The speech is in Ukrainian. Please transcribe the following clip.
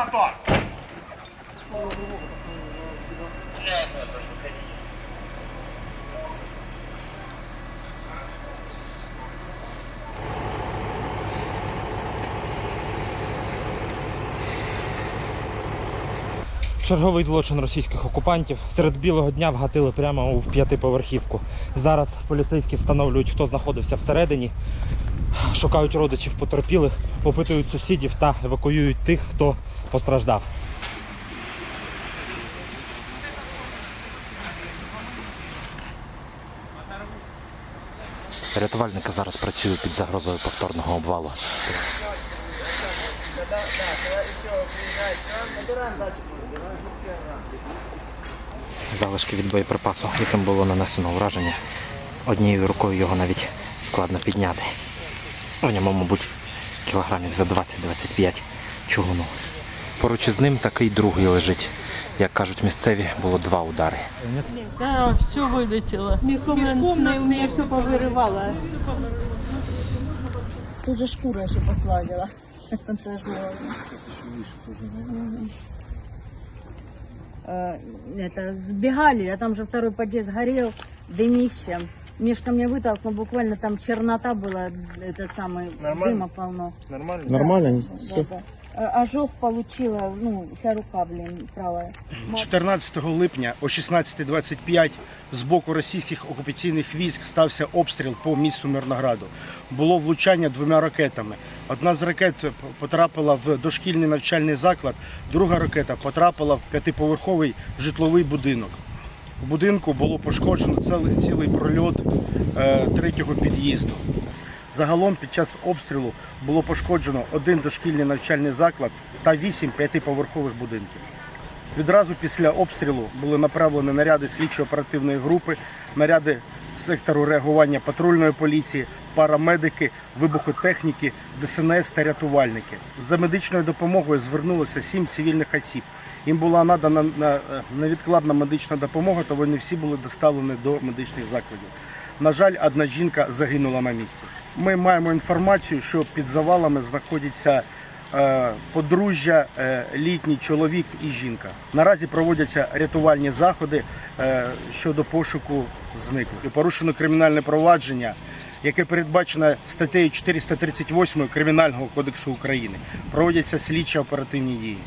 мотор! Черговий злочин російських окупантів. Серед білого дня вгатили прямо у п'ятиповерхівку. Зараз поліцейські встановлюють, хто знаходився всередині шукають родичів потерпілих, опитують сусідів та евакуюють тих, хто постраждав. Рятувальники зараз працюють під загрозою повторного обвалу. Залишки від боєприпасу, яким було нанесено враження. Однією рукою його навіть складно підняти. У ньому, мабуть, кілограмів за 20-25 чугуну. Поруч із ним такий другий лежить. Як кажуть місцеві, було два удари. Да, все вылетело. Мешком, Пешком на, на у меня все повырывало. Тут же шкура еще посладила. Тяжелая. Э, Это, сбегали, а там же второй подъезд горел, дымищем. Мишка меня вытолкнул, буквально там чернота была, этот самый, дыма полно. Нормально? Да, да. Э, Ожог получила, ну, вся рука, блин, правая. 14 липня о 16.25 з боку російських окупаційних військ стався обстріл по місту Мирнограду. Було влучання двома ракетами. Одна з ракет потрапила в дошкільний навчальний заклад, друга ракета потрапила в п'ятиповерховий житловий будинок. В будинку було пошкоджено цілий, цілий прольот е, третього під'їзду. Загалом під час обстрілу було пошкоджено один дошкільний навчальний заклад та вісім п'ятиповерхових будинків. Відразу після обстрілу були направлені наряди слідчо-оперативної групи, наряди сектору реагування патрульної поліції, парамедики, вибухотехніки, ДСНС та рятувальники. За медичною допомогою звернулося сім цивільних осіб. Їм була надана на- е, невідкладна медична допомога, то вони всі були доставлені до медичних закладів. На жаль, одна жінка загинула на місці. Ми маємо інформацію, що під завалами знаходяться подружжя, е, літній чоловік і жінка. Наразі проводяться рятувальні заходи е, щодо пошуку зниклих. Порушено кримінальне провадження, яке передбачено статтею 438 Кримінального кодексу України. Проводяться слідчі оперативні дії.